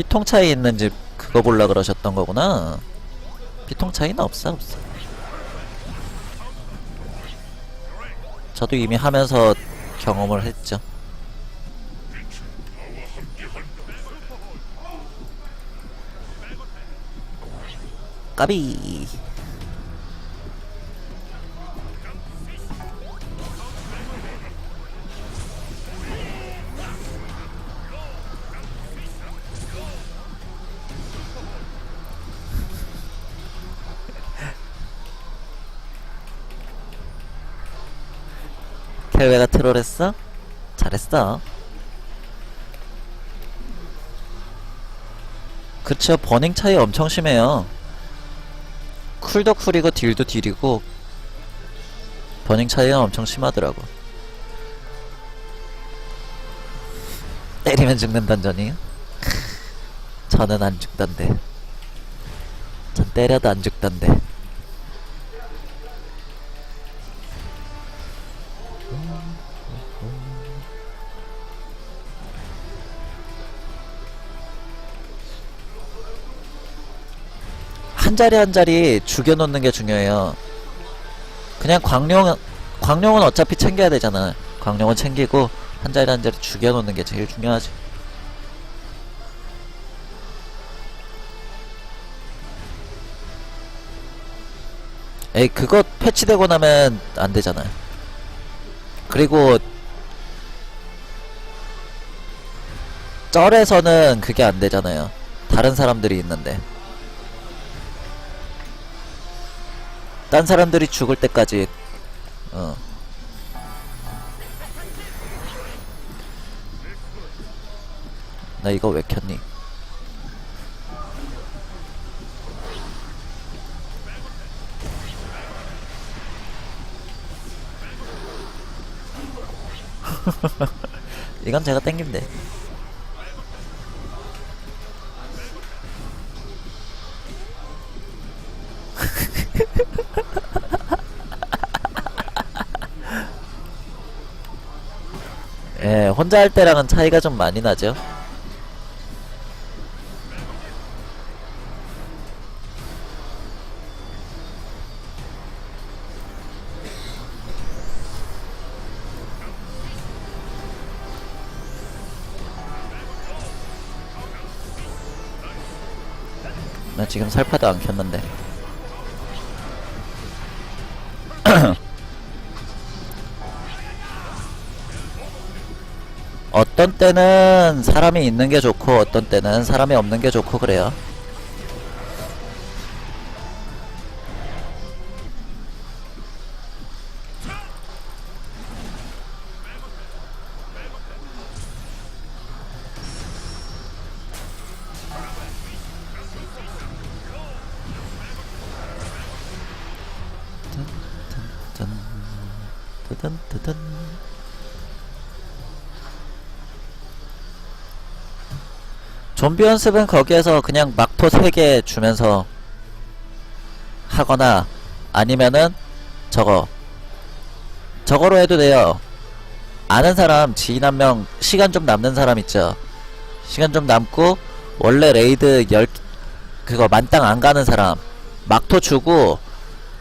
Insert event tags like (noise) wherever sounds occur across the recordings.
피통 차이 있는 집 그거 볼라 그러셨던 거구나. 피통 차이는 없어 없어. 저도 이미 하면서 경험을 했죠. 까비. 켈웨가 트롤했어? 잘했어. 그쵸, 버닝 차이 엄청 심해요. 쿨도 쿨이고 딜도 딜이고 버닝 차이가 엄청 심하더라고. 때리면 죽는 던전이요? (laughs) 저는 안 죽던데. 전 때려도 안 죽던데. 한 자리 한 자리 죽여놓는 게 중요해요. 그냥 광룡, 광룡은 어차피 챙겨야 되잖아. 광룡은 챙기고 한 자리 한 자리 죽여놓는 게 제일 중요하지. 에이, 그거 패치되고 나면 안 되잖아요. 그리고 쩔에서는 그게 안 되잖아요. 다른 사람들이 있는데. 딴 사람들이 죽을 때까지 어. 나 이거 왜 켰니? (laughs) 이건 제가 땡기면 예, 혼자 할 때랑은 차이가 좀 많이 나죠. 나 지금 살파도 안 켰는데. 어떤 때는 사람이 있는 게 좋고 어떤 때는 사람이 없는 게 좋고 그래요. 짠, 뜨든 뜨든 좀비 연습은 거기에서 그냥 막토 3개 주면서 하거나 아니면은 저거 저거로 해도 돼요. 아는 사람 지인 한 명 시간 좀 남는 사람 있죠. 시간 좀 남고 원래 레이드 열 그거 만땅 안 가는 사람 막토 주고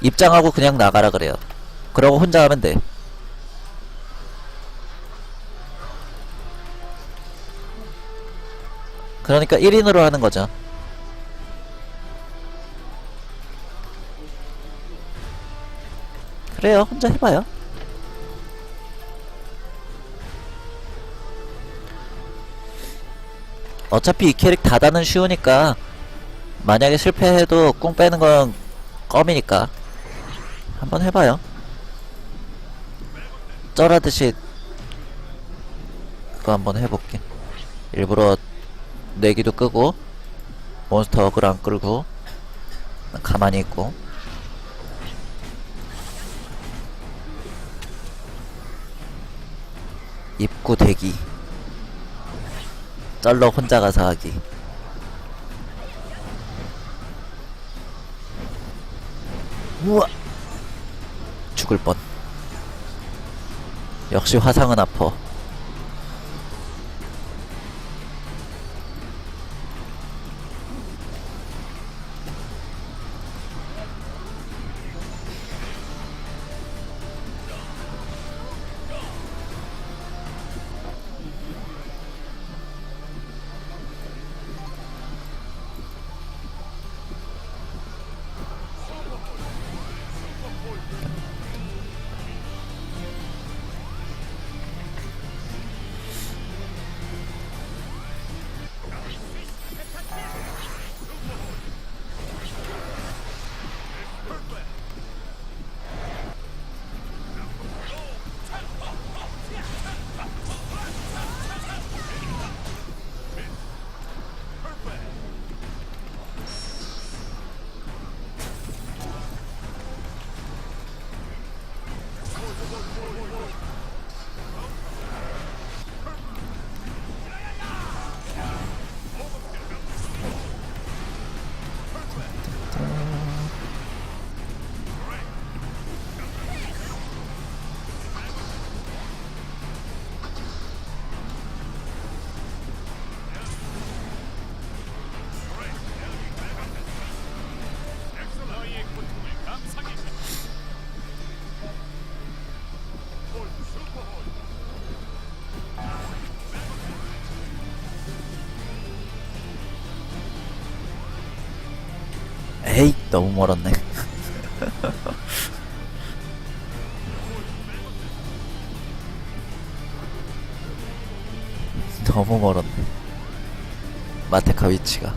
입장하고 그냥 나가라 그래요. 그러고 혼자 하면 돼 그러니까 1인으로 하는 거죠. 그래요. 혼자 해봐요. 어차피 이 캐릭 다다는 쉬우니까 만약에 실패해도 꿍 빼는 건 껌이니까 한번 해봐요. 쩔하듯이 그거 한번 해볼게. 일부러 내기도 끄고 몬스터 어글 안 끌고 가만히 있고. 입구 대기. 쩔러 혼자 가서 하기. 우와! 죽을 뻔. 역시 화상은 아퍼 에이 너무 멀었네. (laughs) 너무 멀었네. 마테카 위치가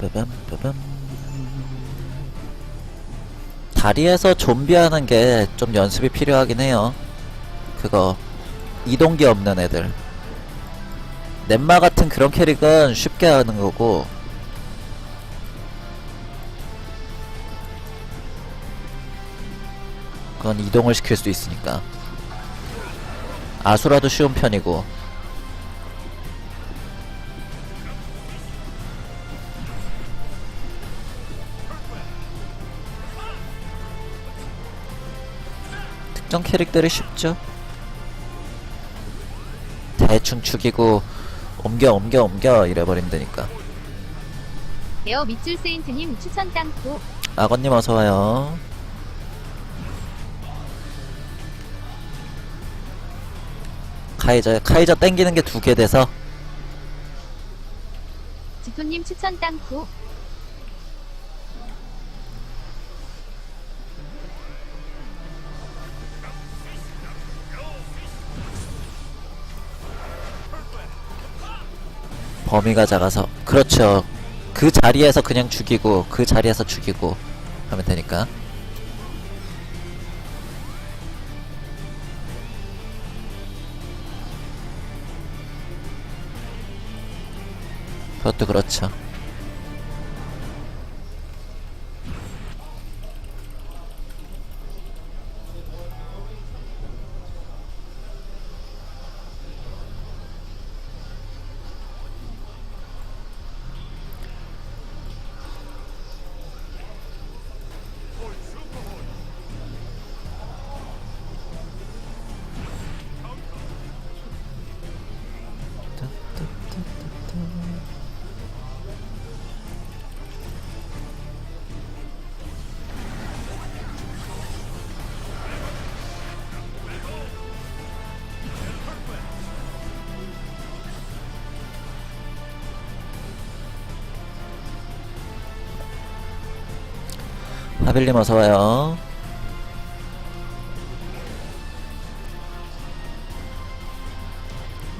빠밤빠밤 다리에서 좀비 하는 게 좀 연습이 필요하긴 해요. 그거 이동기 없는 애들. 넷마 같은 그런 캐릭은 쉽게 하는 거고 그건 이동을 시킬 수 있으니까 아수라도 쉬운 편이고 특정 캐릭터들이 쉽죠. 대충 죽이고 옮겨 옮겨 옮겨 이래버리면 되니까. 에어 밑줄 세인트님 추천 땅콩 악어님 어서와요. 카이저, 카이저 땡기는 게 두 개 돼서 지토님 추천 땅콩 범위가 작아서. 그렇죠. 그 자리에서 그냥 죽이고, 그 자리에서 죽이고 하면 되니까. 그것도 그렇죠. 하빌님 어서와요.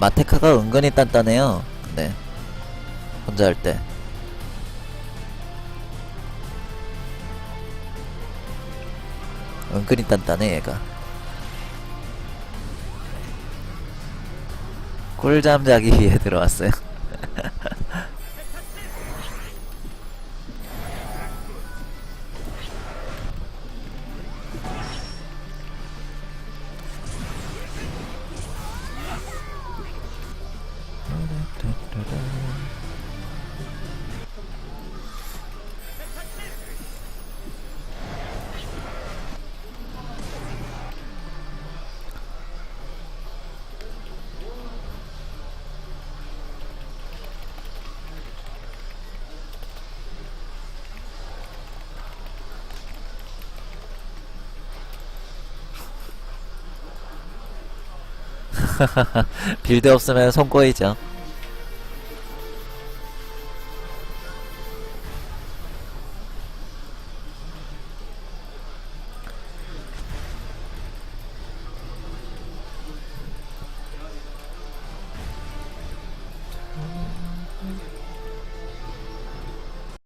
마테카가 은근히 단단해요. 근데 혼자 할 때. 은근히 단단해 얘가. 꿀잠 자기 위해 들어왔어요. (laughs) (laughs) 빌드 없으면 손 꼬이죠.